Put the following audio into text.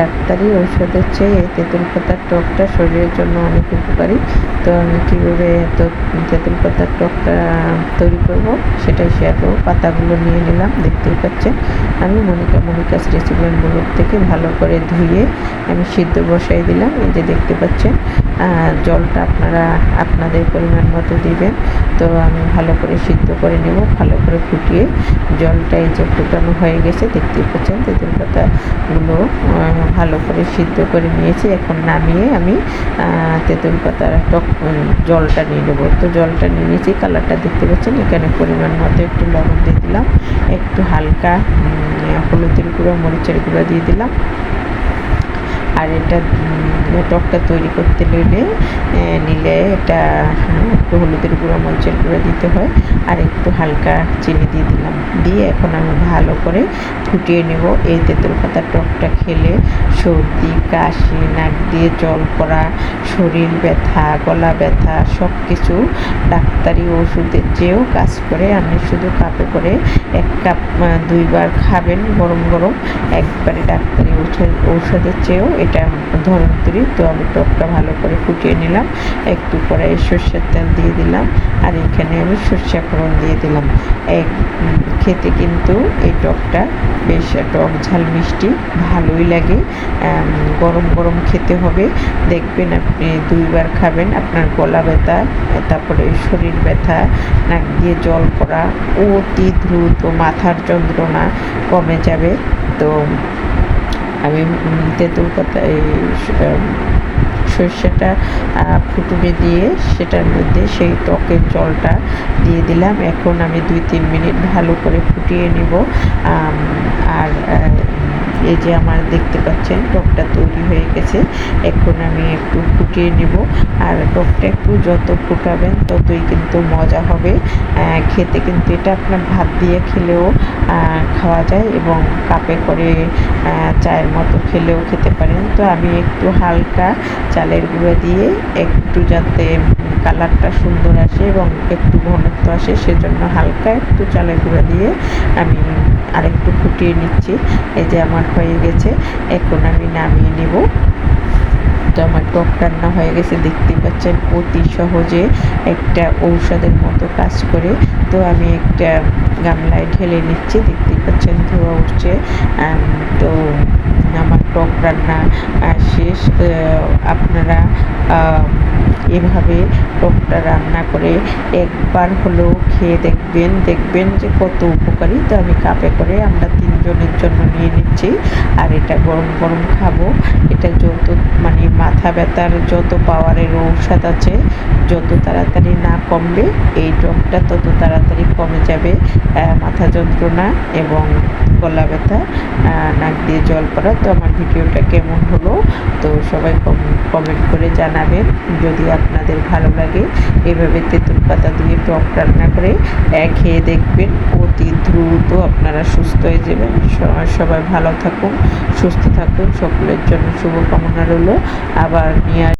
ডাক্তারি, ঔষধের চেয়ে তেঁতুল পাতার টকটা শরীরের জন্য অনেক উপকারী। তো আমি কীভাবে এত তেঁতুল পাতার টকটা তৈরি করব সেটাই শেয়ার করব। পাতাগুলো নিয়ে নিলাম, দেখতেই পাচ্ছেন। আমি মনিকা মনিকা ব্লগ থেকে ভালো করে ধুয়ে আমি সিদ্ধ বসাই দিলাম। এই যে দেখতে পাচ্ছেন জলটা আপনারা আপনাদের পরিমাণ মতো দিবেন। তো আমি ভালো করে সিদ্ধ করে নেব, ভালো করে ফুটিয়ে। জলটা এই যে ফুটানো হয়ে গেছে দেখতেই পাচ্ছেন তেঁতুল পাতাগুলো ভালো করে সিদ্ধ করে নিয়েছি। এখন নামিয়ে আমি তেঁতুল পাতার টক জলটা নিয়ে নেব। তো জলটা নিয়ে নিয়েছি, কালারটা দেখতে পাচ্ছেন, এখানে পরিমাণ মতো একটু লবণ দিয়ে দিলাম, একটু হালকা হলুদের গুঁড়ো, মরিচের গুঁড়ো দিয়ে দিলাম। আর এটা টকটা তৈরি করতে নিলে নিলে এটা হ্যাঁ, একটু হলুদের গুঁড়ো মরিচের গুঁড়ো দিতে হয় আর একটু হালকা চিনি দিয়ে দিলাম। দিয়ে এখন আমি ভালো করে ফুটিয়ে নেব। এই তেঁতুল পাতার টকটা খেলে সর্দি কাশি নাক দিয়ে জল পড়া শরীর ব্যথা গলা ব্যথা সব কিছু ডাক্তারি ওষুধের চেয়েও কাজ করে। আপনি শুধু কাপে করে এক কাপ দুইবার খাবেন গরম গরম। একবারে ডাক্তারি ঔষধ ঔষধের চেয়েও এটা ধরন্তরি তো আমি টকটা ভালো করে ফুটিয়ে নিলাম। একটু পরে সর্ষের তেল দিয়ে দিলাম। আর এখানে আমি সর্ষে ফোড়ন দিয়ে দিলাম। এক খেতে কিন্তু এই টকটা বেশ টক ঝাল মিষ্টি, ভালোই লাগে। গরম গরম খেতে হবে। দেখবেন আপনি দুইবার খাবেন, আপনার গলা ব্যথা, তারপরে শরীর ব্যথা, নাক দিয়ে জল পড়া, অতি দ্রুত মাথার যন্ত্রণা কমে যাবে। তো আমি তেঁতুল পাতা, এই সর্ষেটা ফুটুকে দিয়ে সেটার মধ্যে সেই টকের জলটা দিয়ে দিলাম। এখন আমি দুই তিন মিনিট ভালো করে ফুটিয়ে নিব। আর এই যে আমার দেখতে পাচ্ছেন টকটা তৈরি হয়ে গেছে। এখন আমি একটু ফুটিয়ে নেব। আর টকটা একটু যত ফুটাবেন, ততই কিন্তু মজা হবে। খেতে কিন্তু এটা আপনার ভাত দিয়ে খেলেও খাওয়া যায় এবং কাপে করে চায়ের মতো খেলেও খেতে পারেন। তো আমি একটু হালকা চালের গুঁড়ো দিয়ে একটু যাতে কালারটা সুন্দর আসে এবং একটু ঘনত্ব আসে, সেজন্য হালকা একটু চালের গুঁড়ো দিয়ে আমি আরেকটু ফুটিয়ে নিচ্ছি। এই যে আমার হয়ে গেছে, এখন আমি নামিয়ে নেব। তো আমার টক রান্না হয়ে গেছে দেখতে পাচ্ছেন অতি সহজে একটা ঔষধের মতো কাজ করে। তো আমি একটা গামলায় ঢেলে নিচ্ছি, দেখতেই পাচ্ছেন ধোয়া উঠছে। তো আমার টক রান্না শেষ। আপনারা এভাবে টকটা রান্না করে একবার হলেও খেয়ে দেখবেন দেখবেন যে কত উপকারী। তো আমি কাপে করে আমরা তিনজনের জন্য নিয়ে নিচ্ছি। আর এটা গরম গরম খাব। এটা যত মানে মাথা ব্যথার যত পাওয়ারের ঔষধ আছে, যত তাড়াতাড়ি না কমবে, এই টকটা তত তাড়াতাড়ি কমে যাবে। মাথা যন্ত্রণা এবং গলা ব্যথা নাক দিয়ে জল পড়া। তো আমার ভিডিওটা কেমন হলো, তো সবাই কমেন্ট করে জানাবেন। যদি আপনাদের ভালো লাগে, এভাবে তেঁতুল পাতা দিয়ে টক রান্না করে খেয়ে দেখবেন অতি দ্রুত আপনারা সুস্থ হয়ে যাবেন। সবাই ভালো থাকুন, সুস্থ থাকুন, সকলের জন্য শুভকামনা রইল। আবার নিয়ে